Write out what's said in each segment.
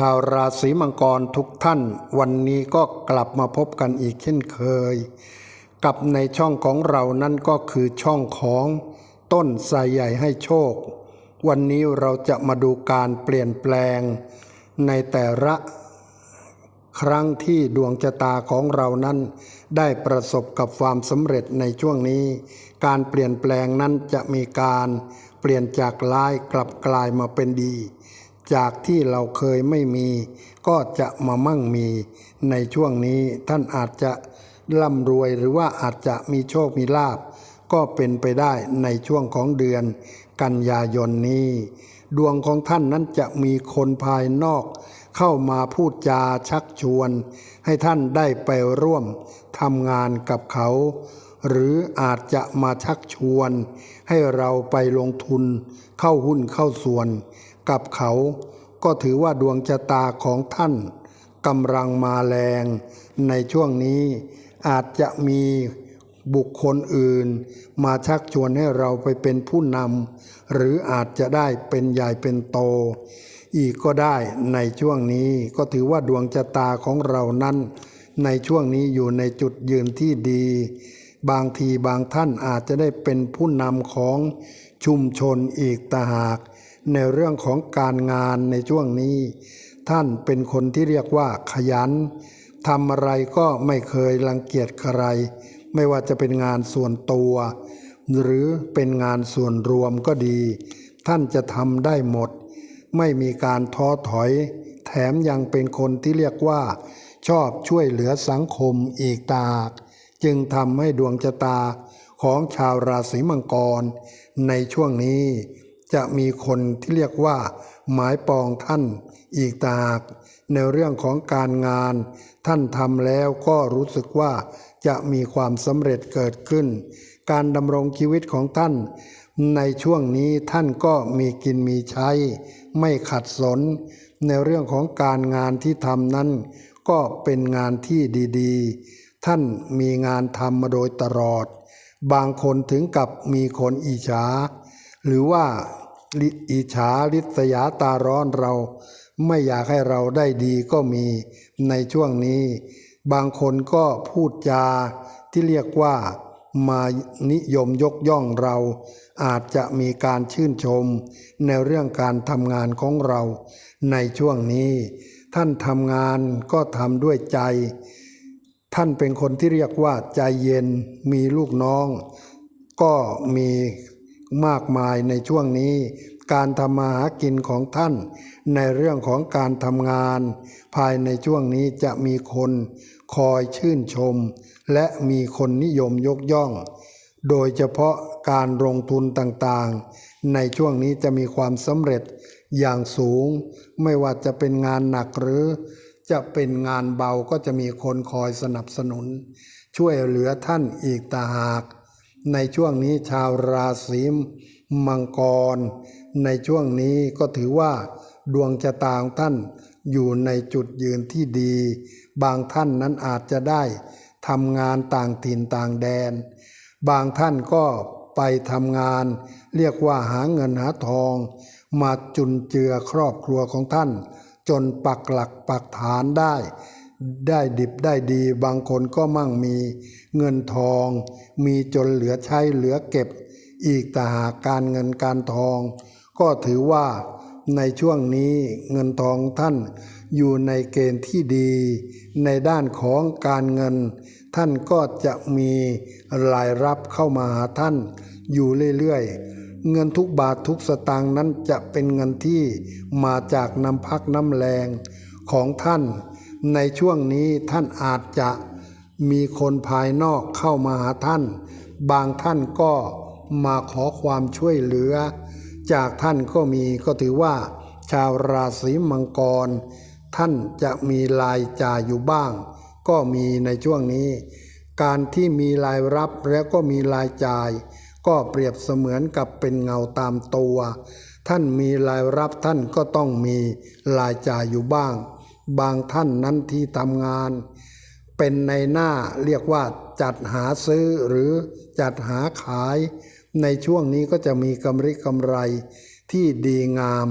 ชาวราศีมังกรทุกท่าน วันนี้ก็กลับมาพบกันอีกเช่นเคย กับในช่องของเรานั่นก็คือช่องของต้นไทรใหญ่ให้โชค วันนี้เราจะมาดูการเปลี่ยนแปลง ในแต่ละครั้งที่ดวงชะตาของเรานั้น ได้ประสบกับความสำเร็จในช่วงนี้ การเปลี่ยนแปลงนั้นจะมีการเปลี่ยนจากร้ายกลับกลายมาเป็นดี จากที่เราเคยไม่มี ก็จะมามั่งมี ในช่วงนี้ท่านอาจจะร่ำรวยหรือว่าอาจจะมีโชคมีลาบก็เป็นไปได้ในช่วงของเดือน กันยายนนี้ ดวงของท่านนั้นจะมีคนภายนอก เข้ามาพูดจาชักชวน ให้ท่านได้ไปร่วมทำงานกับเขา หรืออาจจะมาชักชวน ให้เราไปลงทุนเข้าหุ้นเข้าส่วน กับเขาก็ถือว่าดวงชะตาของท่านกำลังมาแรงในช่วงนี้อาจจะมีบุคคลอื่น มาชักชวนให้เราไปเป็นผู้นำหรืออาจจะได้เป็นใหญ่เป็นโต อีกก็ได้ในช่วงนี้ก็ถือว่าดวงชะตาของเรานั้น ในช่วงนี้อยู่ในจุดยืนที่ดี บางทีบางท่านอาจจะได้เป็นผู้นำของชุมชนอีกต่างหาก ในเรื่องของการงานในช่วงนี้ ท่านเป็นคนที่เรียกว่าขยันทำอะไรก็ไม่เคยรังเกียจใคร ไม่ว่าจะเป็นงานส่วนตัว หรือเป็นงานส่วนรวมก็ดี ท่านจะทำได้หมด ไม่มีการท้อถอย แถมยังเป็นคนที่เรียกว่า ชอบช่วยเหลือสังคมอีกตาจึงทำให้ดวงชะตาของชาวราศีมังกร ในช่วงนี้ จะมีคนที่เรียกว่า หมายปองท่านอีกตาก ในเรื่องของการงาน ท่านทำแล้วก็รู้สึกว่าจะมีความสำเร็จเกิดขึ้น การดำรงชีวิตของท่าน ในช่วงนี้ท่านก็มีกินมีใช้ ไม่ขัดสน ในเรื่องของการงานที่ทำนั้น ก็เป็นงานที่ดีๆ ท่านมีงานทำมาโดยตลอด บางคนถึงกับมีคนอิจฉา หรือว่าลิอิจฉาริษยาตาร้อนเรา ไม่อยากให้เราได้ดีก็มีในช่วงนี้ บางคนก็พูดจาที่เรียกว่ามานิยมยกย่องเรา อาจจะมีการชื่นชม ในเรื่องการทำงานของเรา ในช่วงนี้ ท่านทำงานก็ทำด้วยใจ ท่านเป็นคนที่เรียกว่าใจเย็นมีลูกน้อง ก็มี มากมายในช่วงนี้ การทำมาหากินของท่าน ในเรื่องของการทำงาน ภายในช่วงนี้จะมีคนคอยชื่นชม และมีคนนิยมยกย่อง โดยเฉพาะการลงทุนต่างๆ ในช่วงนี้จะมีความสำเร็จอย่างสูง ไม่ว่าจะเป็นงานหนักหรือ จะเป็นงานเบาก็จะมีคนคอยสนับสนุน ช่วยเหลือท่านอีกต่างหาก ในช่วงนี้ชาวราศีมังกร ในช่วงนี้ก็ถือว่า ดวงชะตาของท่านอยู่ในจุดยืนที่ดี บางท่านนั้นอาจจะได้ทำงานต่างถิ่นต่างแดน บางท่านก็ไปทำงาน เรียกว่าหาเงินหาทอง มาจุนเจือครอบครัวของท่าน จนปักหลักปักฐานได้ ได้ดิบได้ดี บางคนก็มั่งมีเงินทอง มีจนเหลือใช้เหลือเก็บ อีกแต่หากการเงินการทอง ก็ถือว่าในช่วงนี้เงินทองท่านอยู่ในเกณฑ์ที่ดี ในด้านของการเงิน ท่านก็จะมีรายรับเข้ามาหาท่าน อยู่เรื่อยๆ เงินทุกบาททุกสตางค์นั้นจะเป็นเงินที่มาจากน้ำพักน้ำแรงของท่าน ในช่วงนี้ท่านอาจจะมีคนภายนอกเข้ามาหาท่าน บางท่านก็มาขอความช่วยเหลือ จากท่านก็มีก็ถือว่า ชาวราศีมังกร ท่านจะมีรายจ่ายอยู่บ้าง ก็มีในช่วงนี้ การที่มีรายรับแล้วก็มีรายจ่าย ก็เปรียบเสมือนกับเป็นเงาตามตัว ท่านมีรายรับท่านก็ต้องมีรายจ่ายอยู่บ้าง บางท่านนั้นที่ทำงาน เป็นในหน้าเรียกว่าจัดหาซื้อหรือจัดหาขาย ในช่วงนี้ก็จะมีกำไรกำไรที่ดีงาม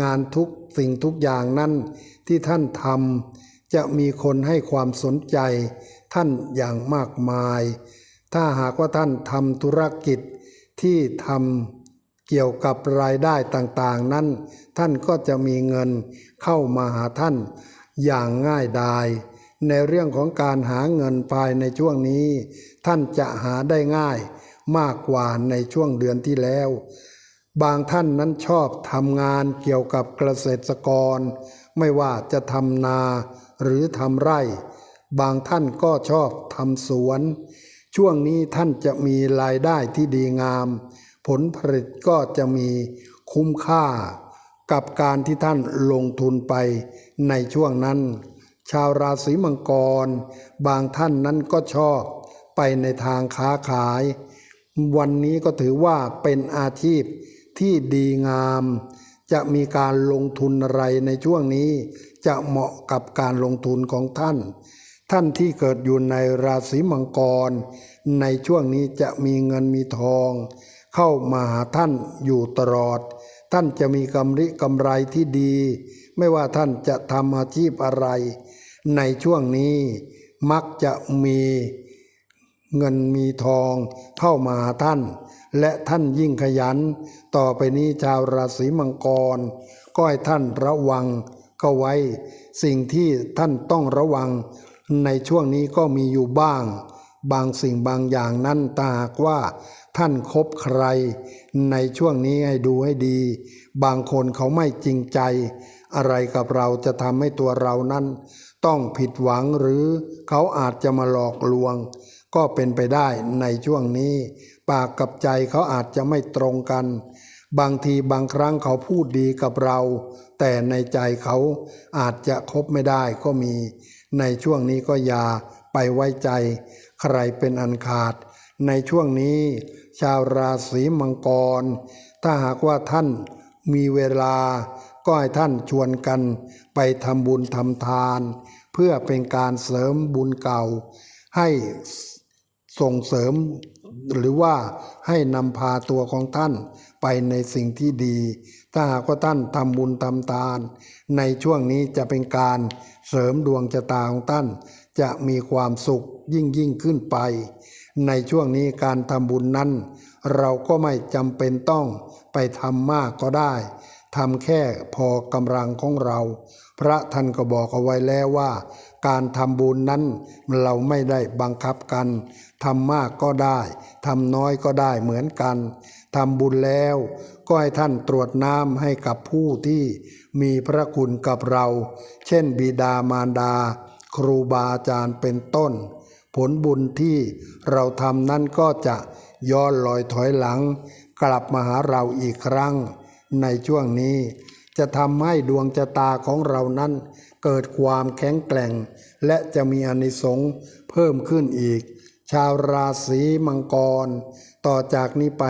งานทุกสิ่งทุกอย่างนั้นที่ท่านทำจะมีคนให้ความสนใจ ท่านอย่างมากมาย ถ้าหากว่าท่านทำธุรกิจที่ทำ เกี่ยวกับรายได้ต่างๆ นั้น ท่านก็จะมีเงินเข้ามาหาท่านอย่างง่ายดายในเรื่องของการหาเงินภายในช่วงนี้ ท่านจะหาได้ง่ายมากกว่าในช่วงเดือนที่แล้ว บางท่านนั้นชอบทำงานเกี่ยวกับเกษตรกร ไม่ว่าจะทำนาหรือทำไร่ บางท่านก็ชอบทำสวน ช่วงนี้ท่านจะมีรายได้ที่ดีงาม ผลผลิตก็จะมีคุ้มค่ากับการที่ท่านลงทุนไปในช่วงนั้น ชาวราศีมังกร บางท่านนั้นก็ชอบไปในทางค้าขาย วันนี้ก็ถือว่าเป็นอาชีพที่ดีงาม จะมีการลงทุนอะไรในช่วงนี้ จะเหมาะกับการลงทุนของท่าน ท่านที่เกิดอยู่ในราศีมังกร ในช่วงนี้จะมีเงินมีทอง เข้ามาหาท่านอยู่ตลอด ท่านจะมีกำริกำไรที่ดี ไม่ว่าท่านจะทำอาชีพอะไร ในช่วงนี้มักจะมีเงินมีทองเข้ามาหาท่าน และท่านยิ่งขยัน ต่อไปนี้ชาวราศีมังกร ก็ให้ท่านระวังเข้าไว้ สิ่งที่ท่านต้องระวัง ในช่วงนี้ก็มีอยู่บ้าง บางสิ่งบางอย่างนั้นตาหากว่าท่านคบใคร ในช่วงนี้ให้ดูให้ดี บางคนเขาไม่จริงใจ อะไรกับเราจะทำให้ตัวเรานั้น ต้องผิดหวังหรือเขาอาจจะมาหลอกลวง ก็เป็นไปได้ในช่วงนี้ ปากกับใจเขาอาจจะไม่ตรงกัน บางทีบางครั้งเขาพูดดีกับเรา แต่ในใจเขาอาจจะคบไม่ได้ก็มี ในช่วงนี้ก็อย่าไปไว้ใจ ใครเป็นอันขาด ในช่วงนี้ ชาวราศีมังกร ถ้าหากว่าท่านมีเวลา ก็ให้ท่านชวนกันไปทำบุญทำทาน เพื่อเป็นการเสริมบุญเก่า ให้ส่งเสริมหรือว่าให้นำพาตัวของท่านไปในสิ่งที่ดี ถ้าหากว่าท่านทำบุญทำทาน ในช่วงนี้จะเป็นการเสริมดวงชะตาของท่าน จะมีความสุขยิ่งยิ่งขึ้นไป ในช่วงนี้การทำบุญนั้น เราก็ไม่จำเป็นต้องไปทำมากก็ได้ทำแค่พอกำลังของเรา พระท่านก็บอกเอาไว้แล้วว่า การทำบุญนั้นเราไม่ได้บังคับกันทำมากก็ได้ทำน้อยก็ได้เหมือนกันทำบุญแล้ว ก็ให้ท่านตรวจน้ำให้กับผู้ที่มีพระคุณกับเรา เช่นบิดามารดา ครูบาอาจารย์เป็นต้น ผลบุญที่เราทำนั้นก็จะย้อนลอยถอยหลัง กลับมาหาเราอีกครั้ง ในช่วงนี้ จะทำให้ดวงชะตาของเรานั้น เกิดความแข็งแกร่ง และจะมีอานิสงส์เพิ่มขึ้นอีก ชาวราศีมังกร ต่อจากนี้ไป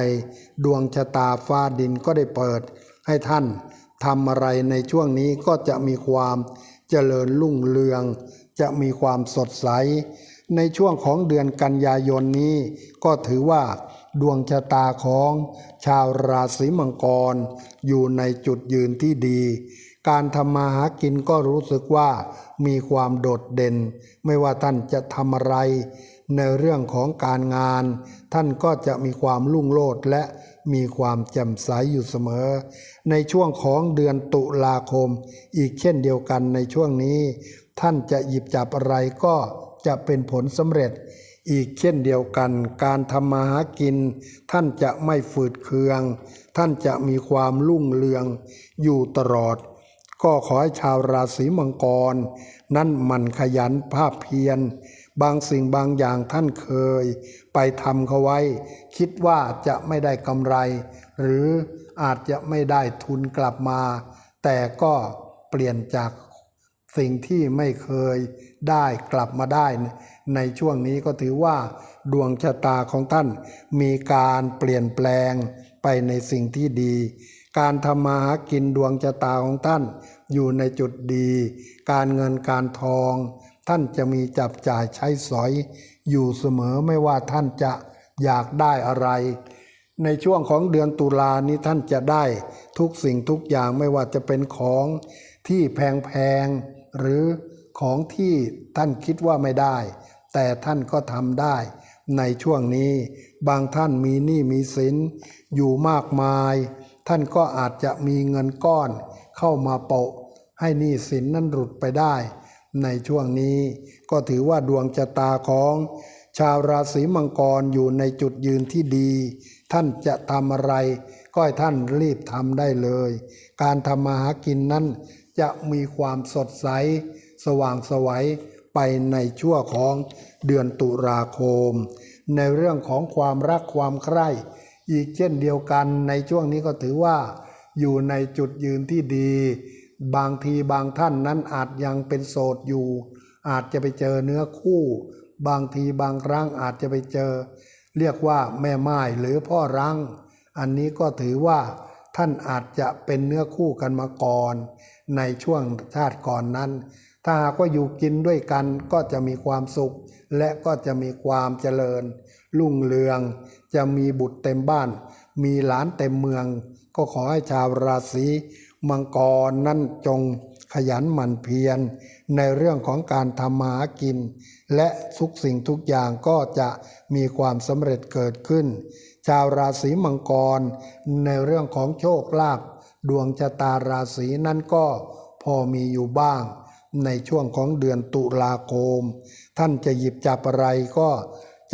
ดวงชะตาฟ้าดินก็ได้เปิด ให้ท่านทำอะไรในช่วงนี้ก็จะมีความเจริญรุ่งเรืองจะมีความสดใส ในช่วงของเดือนกันยายนนี้ ก็ถือว่าดวงชะตาของชาวราศีมังกร อยู่ในจุดยืนที่ดี การทำมาหากินก็รู้สึกว่ามีความโดดเด่น ไม่ว่าท่านจะทำอะไร ในเรื่องของการงาน ท่านก็จะมีความรุ่งโรจน์และมีความแจ่มใสอยู่เสมอ ในช่วงของเดือนตุลาคม อีกเช่นเดียวกันในช่วงนี้ ท่านจะหยิบจับอะไรก็จะเป็นผลสำเร็จ อีกเช่นเดียวกัน การทำมาหากิน ท่านจะไม่ฝืดเคือง ท่านจะมีความรุ่งเรือง อยู่ตลอด ก็ขอให้ชาวราศีมังกร นั่นหมันขยันภาพเพียร บางสิ่งบางอย่างท่านเคย ไปทำเขาไว้ คิดว่าจะไม่ได้กำไร หรืออาจจะไม่ได้ทุนกลับมา แต่ก็เปลี่ยนจาก สิ่งที่ไม่เคยได้กลับมาได้ในช่วงนี้ก็ถือว่าดวงชะตาของท่านมีการเปลี่ยนแปลงไปในสิ่งที่ดี การทำมาหากินดวงชะตาของท่าน อยู่ในจุดดี การเงินการทอง ท่านจะมีจับจ่ายใช้สอย อยู่เสมอไม่ว่าท่านจะอยากได้อะไร ในช่วงของเดือนตุลานี้ท่านจะได้ทุกสิ่งทุกอย่างไม่ว่าจะเป็นของที่แพงๆ หรือของที่ท่านคิดว่าไม่ได้ แต่ท่านก็ทำได้ในช่วงนี้ บางท่านมีหนี้มีสินอยู่มากมาย ท่านก็อาจจะมีเงินก้อน เข้ามาโปะ ให้หนี้สินนั้นหลุดไปได้ ในช่วงนี้ก็ถือว่าดวงชะตาของชาวราศีมังกรอยู่ในจุดยืนที่ดี ท่านจะทำอะไร ก็ให้ท่านรีบทำได้เลย การทำมาหากินนั้น จะมีความสดใส สว่างไสวัยไปในชั่วของเดือนตุลาคม ในเรื่องของความรักความใคร่อีกเช่นเดียวกันในช่วงนี้ก็ถือว่า อยู่ในจุดยืนที่ดี บางทีบางท่านนั้นอาจยังเป็นโสดอยู่ อาจจะไปเจอเนื้อคู่ บางทีบางครั้งอาจจะไปเจอ เรียกว่าแม่ไม้หรือพ่อรัง อันนี้ก็ถือว่าท่านอาจจะเป็นเนื้อคู่กันมาก่อน ในช่วงชาติก่อนนั้น ถ้าหากว่าอยู่กินด้วยกันก็จะมีความสุข และก็จะมีความเจริญ รุ่งเรือง จะมีบุตรเต็มบ้าน มีหลานเต็มเมือง ก็ขอให้ชาวราศีมังกรนั้นจงขยันหมั่นเพียร ในเรื่องของการทำมาหากิน และทุกสิ่งทุกอย่างก็จะมีความสำเร็จเกิดขึ้น ชาวราศีมังกร ในเรื่องของโชคลาภ ดวงชะตาราศีนั้นก็พอมีอยู่บ้าง ในช่วงของเดือนตุลาคม ท่านจะหยิบจับอะไรก็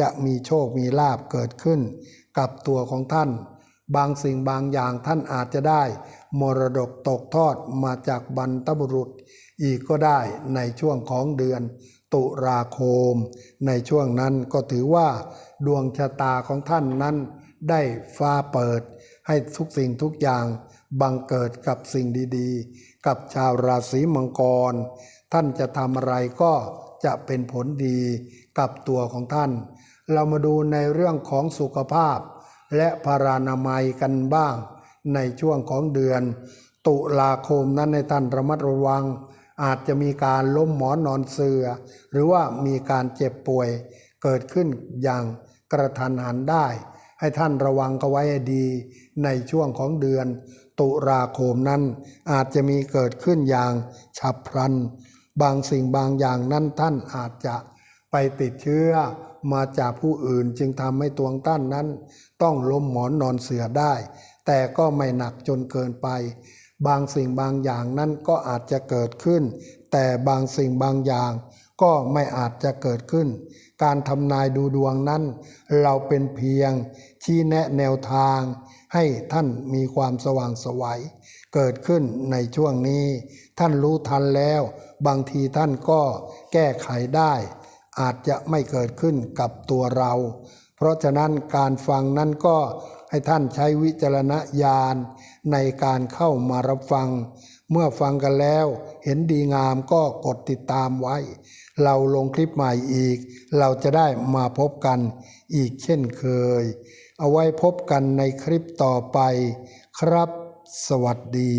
จะมีโชคมีลาบเกิดขึ้น กับตัวของท่าน บางสิ่งบางอย่างท่านอาจจะได้ มรดกตกทอดมาจากบรรพบุรุษ อีกก็ได้ในช่วงของเดือนตุลาคม ในช่วงนั้นก็ถือว่า ดวงชะตาของท่านนั้นได้ฟ้าเปิด ให้ทุกสิ่งทุกอย่างบังเกิดกับสิ่งดีๆ กับชาวราศีมังกร ท่านจะทำอะไรก็จะเป็นผลดีกับตัวของท่าน เรามาดูในเรื่องของสุขภาพ และพารานามัยกันบ้าง ในช่วงของเดือน ตุลาคมนั้นในท่านระมัดระวัง อาจจะมีการล้มหมอนนอนเสือ หรือว่ามีการเจ็บป่วยเกิดขึ้นอย่างกระทันหันได้ ให้ท่านระวังกันไว้ดี ในช่วงของเดือน ตุลาคมนั้น อาจจะมีเกิดขึ้นอย่างฉับพลัน บางสิ่งบางอย่างนั้นท่านอาจจะไปติดเชื้อมาจากผู้อื่นจึงทำให้ตัวท่านนั้น ต้องล้มหมอนนอนเสือได้ แต่ก็ไม่หนักจนเกินไป บางสิ่งบางอย่างนั้นก็อาจจะเกิดขึ้น แต่บางสิ่งบางอย่างก็ไม่อาจจะเกิดขึ้น การทำนายดูดวงนั้น เราเป็นเพียงชี้แนะแนวทาง ให้ท่านมีความสว่างสวัยเกิดขึ้นในช่วงนี้ ท่านรู้ทันแล้ว บางทีท่านก็แก้ไขได้ อาจจะไม่เกิดขึ้นกับตัวเรา เพราะฉะนั้นการฟังนั้นก็ให้ท่านใช้วิจารณญาณในการเข้ามารับฟัง เมื่อฟังกันแล้ว เห็นดีงามก็กดติดตามไว้ เราลงคลิปใหม่อีก เราจะได้มาพบกันอีกเช่นเคย เอาไว้พบกันในคลิปต่อไปครับ สวัสดี